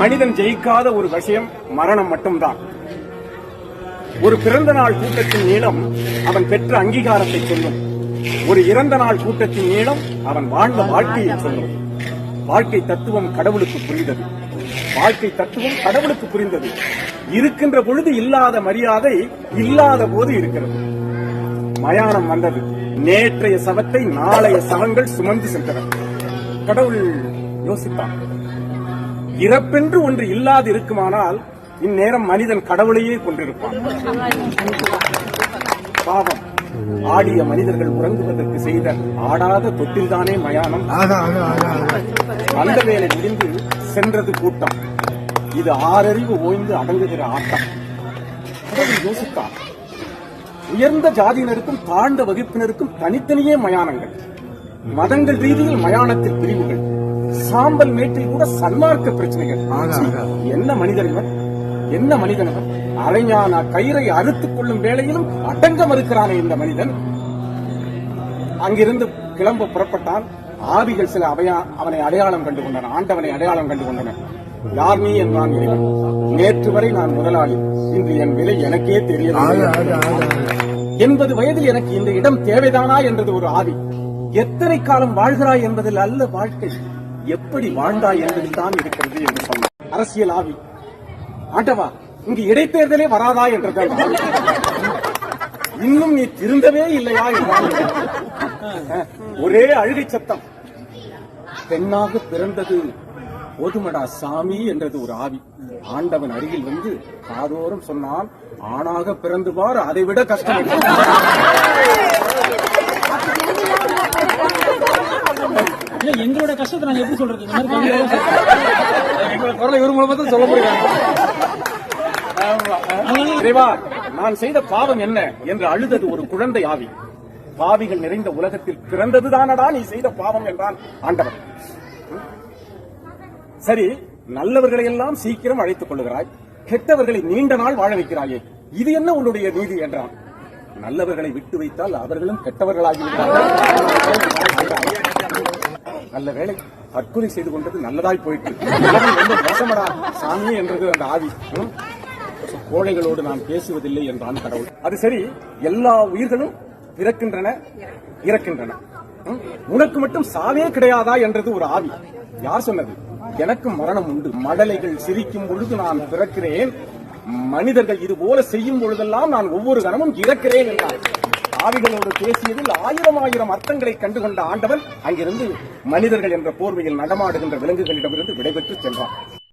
மனிதன் ஜெயிக்காத ஒரு விஷயம் மரணம் மட்டும்தான். ஒரு பிறந்த நாள் கூட்டத்தின் நீளம் அவன் பெற்ற அங்கீகாரத்தை சொல்லும். ஒரு இறந்த நாள் கூட்டத்தின் நீளம் அவன் வாழ்ந்த வாழ்க்கையை சொல்லும். வாழ்க்கை தத்துவம் கடவுளுக்கு புரிந்தது. வாழ்க்கை தத்துவம் கடவுளுக்கு புரிந்தது. இருக்கின்ற பொழுது இல்லாத மரியாதை இல்லாத போது இருக்கிறது. மயானம் வந்தது. நேற்றைய சவத்தை நாளைய சவங்கள் சுமந்து சென்றன. கடவுள் யோசித்தான் இறப்பென்று ஒன்று இல்லாது இருக்குமானால் இந்நேரம் மனிதன் கடவுளையே கொண்டிருப்பான் பாவம். ஆடிய மனிதர்கள் உறங்குவதற்கு செய்த ஆடாத தொட்டில்தானே மயானம். அந்த வேலை முடிந்து சென்றது கூட்டம். இது ஆறறிவு ஓய்ந்து அடங்குகிற ஆட்டம். யோசித்தான் உயர்ந்த ஜாதியினருக்கும் தாழ்ந்த வகுப்பினருக்கும் தனித்தனியே மயானங்கள். மதங்கள் ரீதியில் மயானத்தில் பிரிவுகள். சாம்பல் மேட்டில் கூட சன்மார்க்க பிரச்சனைகள். என்ன மனிதன் என்ன மனிதன் அரைஞான கயிறை அறுத்துக் கொள்ளும் வேளையிலும் அடங்க மறுக்கிறானே இந்த மனிதன். அங்கிருந்து கிளம்ப புறப்பட்டான். ஆவிகள் சில அவையா அவனை அடையாளம் கண்டு கொண்டன ஆண்டவனை அடையாளம் கண்டு கொண்டன. யார் நீ என்றான் இறைவன். நேற்று வரை நான் முதலாளி. இன்று என் விலை எனக்கே ஆகா. எண்பது வயதில் எனக்கு இந்த இடம் தேவைதானா என்றது ஒரு ஆவி. எத்தனை காலம் வாழ்கிறாய் என்பதில் அல்ல வாழ்க்கை. எப்படி வாழ்ந்தாய் என்பதில் தான் இருக்கிறது என்று சொன்னார். அரசியல் ஆவி ஆண்டவா இங்கு இடைத்தேர்தலே வராதா என்றது இன்னும் நீ திருந்தவே இல்லையா ஒரே அழுகை சத்தம். பெண்ணாக பிறந்தது போதுமடா சாமி என்றது ஒரு ஆவி. ஆண்டவன் அருகில் வந்து காதோறும் சொன்னான் ஆணாக பிறந்து பார் அதை விட கஷ்டம். கஷ்டத்தை நாங்க எப்படி சொல்றது? இந்த மாதிரி கவிதையோட எங்களை குரலை இவர் மூலமா தான் சொல்ல இறைவா நான் செய்த பாவம் என்ன என்று அழுதது ஒரு குழந்தை ஆவி. பாவிகள் நிறைந்த உலகத்தில் பிறந்ததுதானடா நீ செய்த பாவம் என்றான் ஆண்டவன் சரி நல்லவர்களை எல்லாம் சீக்கிரம் அழைத்துக் கொள்ளுகிறாய். கெட்டவர்களை நீண்ட நாள் வாழ வைக்கிறாயே. இது என்ன உன்னுடைய நீதி என்றான். நல்லவர்களை விட்டு வைத்தால் அவர்களும் கெட்டவர்களாகி நல்ல வேளை தற்கொலை செய்து கொண்டது நல்லதாய் போயிட்டு ரொம்ப மோசமடா சாமி என்றது அந்த ஆவி. கோழைகளோடு நான் பேசுவதில்லை என்றான் கடவுள். அது சரி எல்லா உயிர்களும் பிறக்கின்றன இறக்கின்றன. உனக்கு மட்டும் சாவே கிடையாதா என்றது ஒரு ஆவி. யார் சொன்னது? எனக்கு மரணம் உண்டு. மடலைகள் சிரிக்கும் பொழுது நான் பிறக்கிறேன். மனிதர்கள் இது போல செய்யும் பொழுதெல்லாம் நான் ஒவ்வொரு கணமும் இறக்கிறேன் என்றார் ஆவிகளோடு பேசியதில் ஆயிரம் ஆயிரம் அர்த்தங்களை கண்டுகொண்ட ஆண்டவன் அங்கிருந்து மனிதர்கள் என்ற போர்வையில் நடமாடுகின்ற விலங்குகளிடமிருந்து விடைபெற்று சென்றான்